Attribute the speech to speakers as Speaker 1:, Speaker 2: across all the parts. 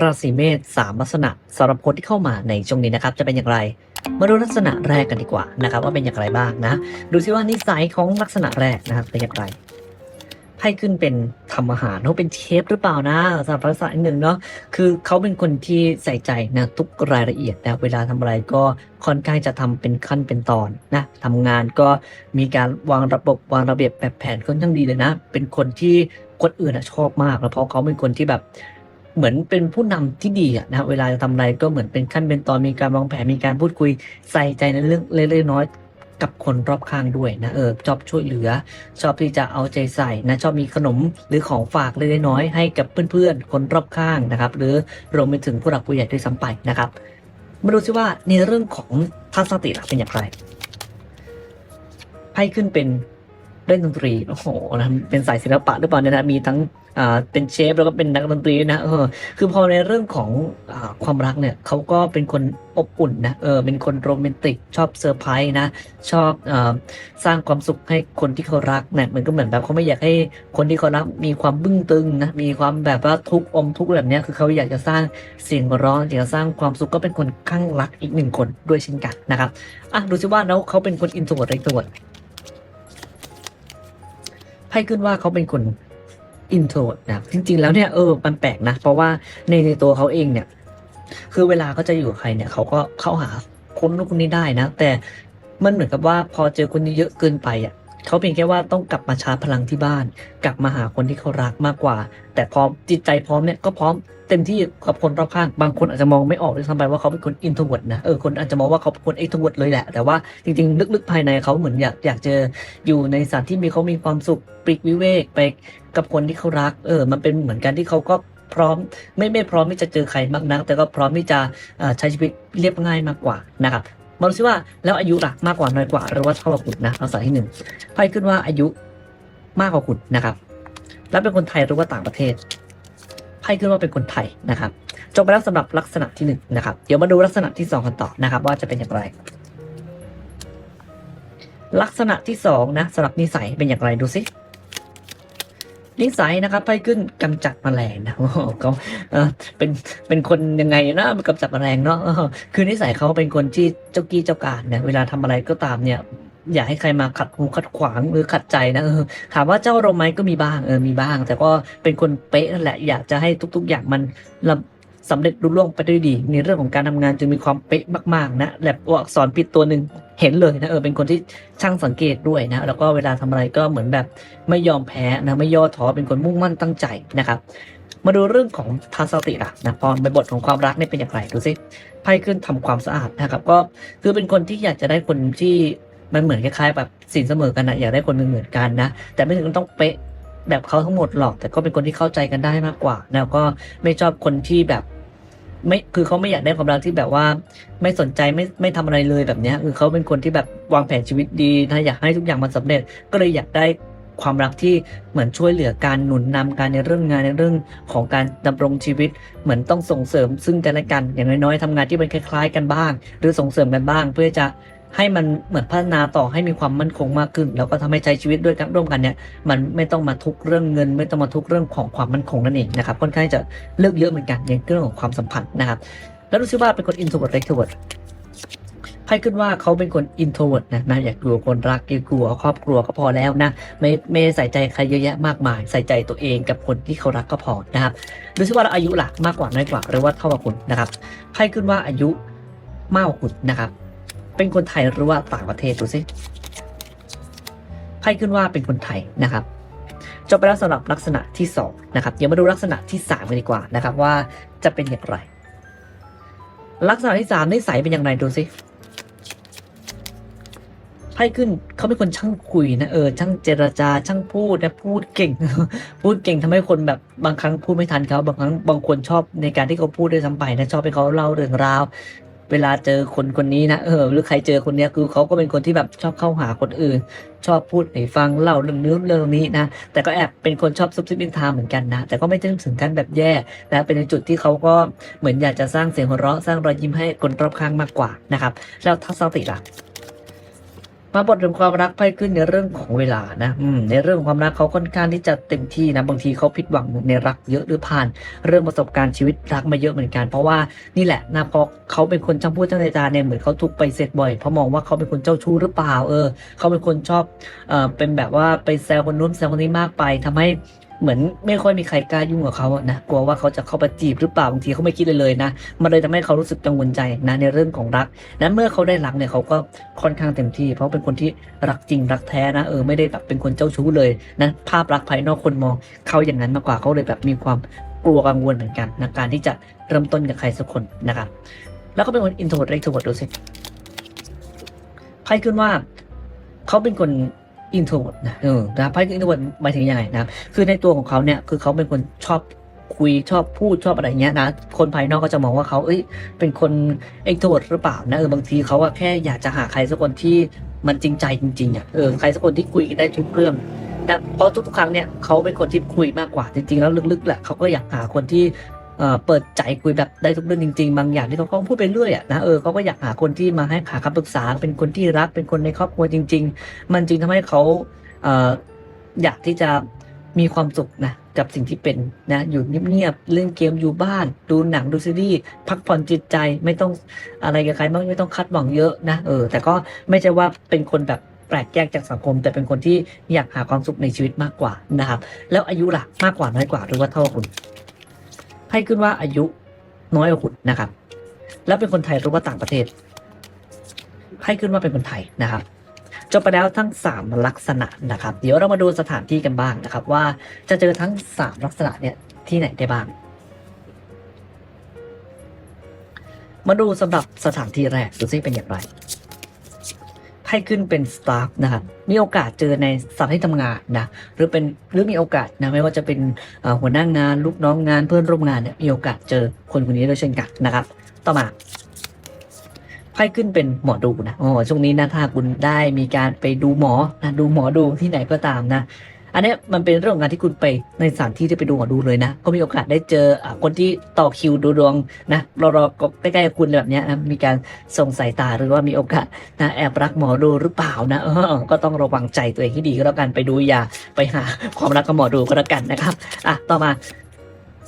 Speaker 1: ราศีเมษสามลักษณะสำหรับคนที่เข้ามาในช่วงนี้นะครับ จะเป็นอย่างไร มาดูลักษณะแรกกันดีกว่านะครับ ว่าเป็นอย่างไรบ้างนะ ดูซิว่านิสัยของลักษณะแรกนะครับเป็นอย่างไรไพ่ขึ้นเป็นทำอาหารเขาเป็นเชฟหรือเปล่านะสำหรับลักษณะหนึ่งเนาะคือเขาเป็นคนที่ใส่ใจนะทุกรายละเอียดนะเวลาทำอะไรก็ค่อนข้างจะทำเป็นขั้นเป็นตอนนะทำงานก็มีการวางระบบวางระเบียบแบบแผนค่อนข้างดีเลยนะ เป็นคนที่คนอื่นอะชอบมากแล้วเพราะเขาเป็นคนที่แบบ เหมือนเป็นผู้นำที่ดีอะนะเวลาจะทำอะไรก็เหมือนเป็นขั้นเป็นตอนมีการวางแผนมีการพูดคุยใส่ใจในเรื่องเล็กๆน้อยกับคนรอบข้างด้วยนะเออชอบช่วยเหลือ ชอบที่จะเอาใจใส่นะชอบมีขนมหรือของฝากเล็กๆน้อยให้กับเพื่อนๆ คนรอบข้างนะครับ หรือรวมไปถึงผู้หลักผู้ใหญ่ด้วยซ้ำไปนะครับมาดูซิว่าในเรื่องของทัศนคติเป็นอย่างไรไพ่ขึ้นเป็น เล่นดนตรี โอ้โหนะเป็นสายศิลปะหรือเปล่าเนี่ยนะมีทั้งอ่าเป็นเชฟแล้วก็เป็นนักดนตรีด้วยนะเออคือพอในเรื่องของอาความรักเนี่ยเขาก็เป็นคนอบอุ่นนะเออเป็นคนโรแมนติกชอบเซอร์ไพรส์นะ ชอบอาสร้างความสุขให้คนที่เขารักเนี่ยมันก็เหมือนแบบเขาไม่อยากให้คนที่เขารักมีความบึ้งตึงนะมีความแบบว่าทุกข์อมทุกข์แบบเนี้ยคือเขาอยากจะสร้างเสียงร้อนอยากจะสร้างความสุขก็เป็นคนข้างรักอีกหนึ่งคนด้วยเช่นกันนะครับอะดูสิว่าแล้วเขาเป็นคนอินโทรเวิร์ดหรือเอ็กโทรด ไพ่ขึ้นว่าเขาเป็นคนอินโทรนะครับจริง ๆ แล้วเนี่ยเออมันแปลกนะ เพราะว่าในในตัวเขาเองเนี่ย คือเวลาเขาจะอยู่กับใครเนี่ยเขาก็เข้าหาคนนู้นคนนี้ได้นะ แต่มันเหมือนกับว่าพอเจอคนเยอะเกินไปอะ เขาเพียงแค่ว่าต้องกลับมาชาร์จพลังที่บ้าน กลับมาหาคนที่เขารักมากกว่า แต่พร้อมจิตใจพร้อมเนี่ยก็พร้อมเต็มที่กับคนรอบข้าง บางคนอาจจะมองไม่ออกด้วยซ้ำไปว่าเขาเป็นคนอินโทรเวิร์ดนะ เออ คนอาจจะมองว่าเขาเป็นคนเอ็กโทรเวิร์ดเลยแหละ แต่ว่าจริงๆ ลึกๆ ภายในเขาเหมือนอยากอยากเจออยู่ในสถานที่มีเขามีความสุขปลีกวิเวกไปกับคนที่เขารัก เออ มันเป็นเหมือนกันที่เขาก็พร้อมไม่ไม่พร้อมที่จะเจอใครมากนัก แต่ก็พร้อมที่จะใช้ชีวิตเรียบง่ายมากกว่านะครับ มาดูซิว่าแล้วอายุล่ะมากกว่าน้อยกว่าหรือว่าเท่ากับคุณนะเอาสายที่หนึ่งไพ่ขึ้นว่าอายุมากกว่าคุณนะครับ แล้วเป็นคนไทยหรือว่าต่างประเทศไพ่ขึ้นว่าเป็นคนไทยนะครับจบไปแล้วสำหรับลักษณะที่หนึ่งนะครับ เดี๋ยวมาดูลักษณะที่สองกันต่อนะครับ ว่าจะเป็นอย่างไร ลักษณะที่สองนะสำหรับนิสัยเป็นอย่างไรดูสิ นิสัยนะครับไพ่ขึ้นกำจัดแมลงนะเขาเป็นเป็นคนยังไงนะกำจัดแมลงเนาะคือนิสัยเขาเป็นคนที่เจ้ากี้เจ้าการเนี่ยเวลาทำอะไรก็ตามเนี่ยอยากให้ใครมาขัดหูขัดขวางหรือขัดใจนะเออถามว่าเจ้าอารมณ์ไหมก็มีบ้างเออมีบ้าง แต่ก็เป็นคนเป๊ะนั่นแหละอยากจะให้ทุก ๆ อย่างมัน สำเร็จรุ่ล่วงไปด้วยดี ในเรื่องของการทำงานจึงมีความเป๊ะมากๆนะแบบตัวอักษรผิดตัวหนึ่งเห็นเลยนะเออเป็นคนที่ช่างสังเกตด้วยนะแล้วก็เวลาทำอะไรก็เหมือนแบบไม่ยอมแพ้นะไม่ย่อท้อเป็นคนมุ่งมั่นตั้งใจนะครับมาดูเรื่องของทัศนติล่ะนะพอในบทของความรักเนี่ยเป็นอย่างไรดูสิไพ่ขึ้นทำความสะอาดนะครับก็คือเป็นคนที่อยากจะได้คนที่มันเหมือนคล้ายๆแบบสินเสมอกันนะอยากได้คนเหมือนกันนะแต่ไม่ถึงต้องเป๊ะ แบบเขาทั้งหมดหรอก แต่ก็เป็นคนที่เข้าใจกันได้มากกว่า แล้วก็ไม่ชอบคนที่แบบไม่คือเขาไม่อยากได้ความรักที่แบบว่า ไม่สนใจไม่ไม่ทำอะไรเลยแบบเนี้ยคือเขาเป็นคนที่แบบวางแผนชีวิตดีนะอยากให้ทุกอย่างมันสำเร็จ ก็เลยอยากได้ความรักที่เหมือนช่วยเหลือการหนุนนำการในเรื่องงานในเรื่องของการดำรงชีวิต เหมือนต้องส่งเสริมซึ่งกันและกัน อย่างน้อยๆทำงานที่มันคล้าย ๆ กันบ้าง หรือส่งเสริมกันบ้าง เพื่อจะ ให้มันเหมือนพัฒนาต่อให้มีความมั่นคงมากขึ้น แล้วก็ทำให้ใช้ชีวิตด้วยกันร่วมกันเนี่ยมันไม่ต้องมาทุกเรื่องเงิน ไม่ต้องมาทุกเรื่องของความมั่นคงนั่นเองนะครับค่อนข้างจะเลือกเยอะเหมือนกันในเรื่องของความสัมพันธ์นะครับ แล้วรู้สึกว่าเป็นคน introvert extrovert ไพ่ขึ้นว่าเขาเป็นคน introvert นะนะอยากกลัวคนรักอยากกลัวครอบครัวก็พอแล้วนะไม่ไม่ใส่ใจใครเยอะแยะมากมาย ใส่ใจตัวเองกับคนที่เขารักก็พอนะครับดูซิว่าอายุหลักมากกว่าน้อยกว่าหรือว่าเท่ากับคุณนะครับไพ่ขึ้นว่าอายุมากกว่าคุณนะครับ เป็นคนไทยหรือว่าต่างประเทศดูสิไพ่ขึ้นว่าเป็นคนไทยนะครับจบไปแล้วสำหรับลักษณะที่สองนะครับเดี๋ยวมาดูลักษณะที่สามกันดีกว่านะครับว่าจะเป็นอย่างไร ลักษณะที่สามนิสัยเป็นอย่างไรดูสิไพ่ขึ้นเขาเป็นคนช่างคุยนะเออช่างเจรจาช่างพูดนะพูดเก่ง พูดเก่งทำให้คนแบบบางครั้งพูดไม่ทันเขาบางครั้งบางคนชอบในการที่เขาพูดด้วยซ้ำไปนะชอบให้เขาเล่าเรื่องราว เวลาเจอคนคนนี้นะเออหรือใครเจอคนเนี้ยคือเขาก็เป็นคนที่แบบชอบเข้าหาคนอื่น ชอบพูดให้ฟังเล่าเรื่องนู้นเรื่องนี้นะแต่ก็แอบเป็นคนชอบซุบซิบนินทาเหมือนกันนะ แต่ก็ไม่ถึงถึงขั้นแบบแย่นะเป็นในจุดที่เขาก็เหมือนอยากจะสร้างเสียงหัวเราะสร้างรอยยิ้มให้คนรอบข้างมากกว่านะครับแล้วทัศนคติล่ะ มาบทถึงความรักไพ่ขึ้นในเรื่องของเวลานะอืมในเรื่องของความรักเขาค่อนข้างที่จะเต็มที่นะบางทีเขาผิดหวังในรักเยอะหรือผ่าน เรื่องประสบการณ์ชีวิตรักมาเยอะเหมือนกัน เพราะว่านี่แหละนะเพราะเขาเป็นคนช่างพูดช่างจาเนี่ยเหมือนเขาทุกไปเสร็จบ่อยเพราะมองว่าเขาเป็นคนเจ้าชู้หรือเปล่าเออเขาเป็นคนชอบเอ่อเป็นแบบว่าไปแซวคนนู้นแซวคนนี้มากไปทำให้ เหมือนไม่ค่อยมีใครกล้ายุ่งกับเขาอะนะกลัวว่าเขาจะเข้าไปจีบหรือเปล่าบางทีเขาไม่คิดเลยเลยนะมันเลยทำให้เขารู้สึกกังวลใจนะในเรื่องของรักนั้นเมื่อเขาได้รักเนี่ยเขาก็ค่อนข้างเต็มที่ เพราะเป็นคนที่รักจริงรักแท้นะเออไม่ได้แบบเป็นคนเจ้าชู้เลยนะภาพลักษณ์ภายนอกคนมองเขาอย่างนั้นมากกว่าเขาเลยแบบมีความกลัวกังวลเหมือนกันนะการที่จะเริ่มต้นกับใครสักคนนะครับแล้วก็เป็นคนอินโทรดเอ็กโทรดดูสิไพ่ขึ้นว่าเขาเป็นคน อินโทรเวิร์ดนะเออนะไพ่อินโทรเวิร์ดหมายถึงยังไงนะครับคือในตัวของเขาเนี่ยคือเขาเป็นคนชอบคุยชอบพูดชอบอะไรเงี้ยนะ คนภายนอกก็จะมองว่าเขาเอ้ยเป็นคนเอ็กโทรดหรือเปล่านะเออบางทีเขาอะแค่อยากจะหาใครสักคนที่มันจริงใจจริงๆอะเออใครสักคนที่คุยกันได้ทุกเรื่องนะเพราะทุกๆครั้งเนี่ยเขาเป็นคนที่คุยมากกว่าจริงๆแล้วลึกๆแหละเขาก็อยากหาคนที่ เปิดใจคุยแบบได้ทุกเรื่องจริงๆ บางอย่างที่เขาก็พูดไปเรื่อยอะนะเออเขาก็อยากหาคนที่มาให้หาคำปรึกษา เป็นคนที่รักเป็นคนในครอบครัวจริง ๆ มันจึงทำให้เขาเออยากที่จะมีความสุขนะกับสิ่งที่เป็นนะอยู่เงียบๆเล่นเกมอยู่บ้าน ดูหนังดูซีรีส์พักผ่อนจิตใจไม่ต้องอะไรกับใครมากไม่ต้องคาดหวังเยอะนะเออแต่ก็ไม่ใช่ว่าเป็นคนแบบแปลกแยกจากสังคม แต่เป็นคนที่อยากหาความสุขในชีวิตมากกว่านะครับ แล้วอายุล่ะมากกว่าน้อยกว่าหรือว่าเท่าคุณ ให้ขึ้นว่าอายุน้อยกว่าคุณนะครับ แล้วเป็นคนไทยหรือว่าต่างประเทศ ให้ขึ้นว่าเป็นคนไทยนะครับจบไปแล้วทั้ง 3 ลักษณะนะครับ เดี๋ยวเรามาดูสถานที่กันบ้างนะครับ ว่าจะเจอทั้ง 3 ลักษณะเนี่ยที่ไหนได้บ้าง มาดูสำหรับสถานที่แรกดูซิเป็นอย่างไร ให้ขึ้นเป็นสตาฟนะครับมีโอกาสเจอในสถานที่ทำงานนะหรือเป็นหรือมีโอกาสนะไม่ว่าจะเป็นหัวหน้างาน ลูกน้องงานเพื่อนร่วมงานเนี่ยมีโอกาสเจอคนคนนี้ด้วยเช่นกันนะครับ ต่อมาไพ่ขึ้นเป็นหมอดูนะอ๋อช่วงนี้นะถ้าคุณได้มีการไปดูหมอนะดูหมอดูที่ไหนก็ตามนะ อันนี้มันเป็นเรื่องของการที่คุณไปในสถานที่ที่ไปดูหมอดูเลยนะ ก็มีโอกาสได้เจอคนที่ต่อคิวดูดวงนะรอรอก็ใกล้ๆคุณแบบนี้นะมีการส่งสายตาหรือว่ามีโอกาสนะแอบรักหมอดูหรือเปล่านะเออก็ต้องระวังใจตัวเองให้ดีก็แล้วกันไปดูอย่าไปหาความรักกับหมอดูก็แล้วกันนะครับอะต่อมา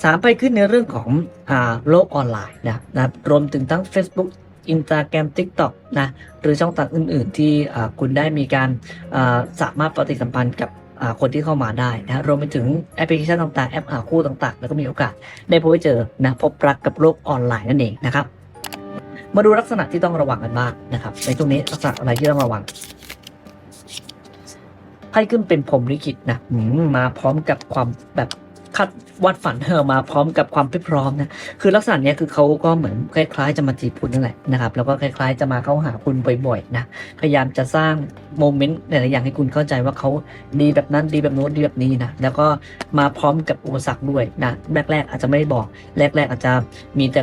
Speaker 1: สามไปขึ้นในเรื่องของอ่าโลกออนไลน์นะนะรวมถึงทั้ง Facebook Instagram TikTok นะหรือช่องทางอื่น ๆ ที่คุณได้มีการสามารถปฏิสัมพันธ์กับ คนที่เข้ามาได้นะรวมไปถึงแอปพลิเคชันต่างๆ แอปหาคู่ต่างๆ แล้วก็มีโอกาสได้พบเจอนะพบรักกับโลกออนไลน์นั่นเองนะครับ มาดูลักษณะที่ต้องระวังกันบ้างนะครับ ในช่วงนี้ลักษณะอะไรที่ต้องระวังไพ่ขึ้นเป็นผมลิขิตนะมมาพร้อมกับความแบบคาด วาดฝันเธอมาพร้อมกับความไม่พร้อมนะคือลักษณะเนี้ยคือเขาก็เหมือนคล้ายๆ จะมาจีบคุณนั่นแหละนะครับแล้วก็คล้าย ๆ จะมาเข้าหาคุณบ่อยๆนะพยายามจะสร้างโมเมนต์หลายๆอย่างให้คุณเข้าใจว่าเขาดีแบบนั้นดีแบบโน้นดีแบบนี้นะแล้วก็มาพร้อมกับอุปสรรคด้วยนะแรกๆอาจจะไม่ได้บอกแรก ๆ อาจจะมีแต่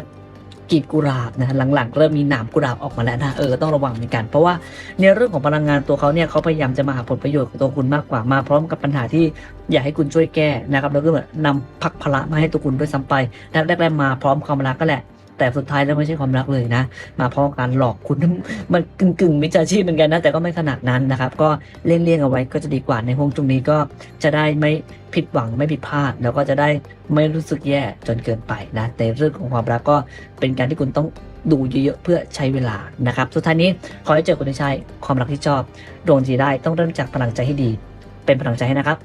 Speaker 1: กลีบกุหลาบนะหลังๆเริ่มมีหนามกุหลาบออกมาแล้วนะเออต้องระวังเหมือนกันเพราะว่าในเรื่องของพลังงานตัวเขาเนี่ยเขาพยายามจะมาหาผลประโยชน์กับตัวคุณมากกว่ามาพร้อมกับปัญหาที่อยากให้คุณช่วยแก้นะครับแล้วก็เหมือนนำพักพละมาให้ตัวคุณด้วยซ้ำไปแรกๆมาพร้อมความรักก็แหละ แต่สุดท้ายแล้วไม่ใช่ความรักเลยนะ มาเพราะการหลอกคุณมันกึ่งกึ่งมิจฉาชีพเหมือนกันนะ แต่ก็ไม่ขนาดนั้นนะครับ ก็เลี่ยงเลี่ยงๆเอาไว้ก็จะดีกว่าในห้องตรงนี้ก็จะได้ไม่ผิดหวังไม่ผิดพลาด แล้วก็จะได้ไม่รู้สึกแย่จนเกินไปนะแต่เรื่องของความรักก็เป็นการที่คุณต้องดูเยอะๆเพื่อใช้เวลานะครับ สุดท้ายนี้ขอให้เจอคนที่ใช่ความรักที่ชอบดวงจีได้ต้องเริ่มจากพลังใจให้ดี เป็นพลังใจให้นะครับ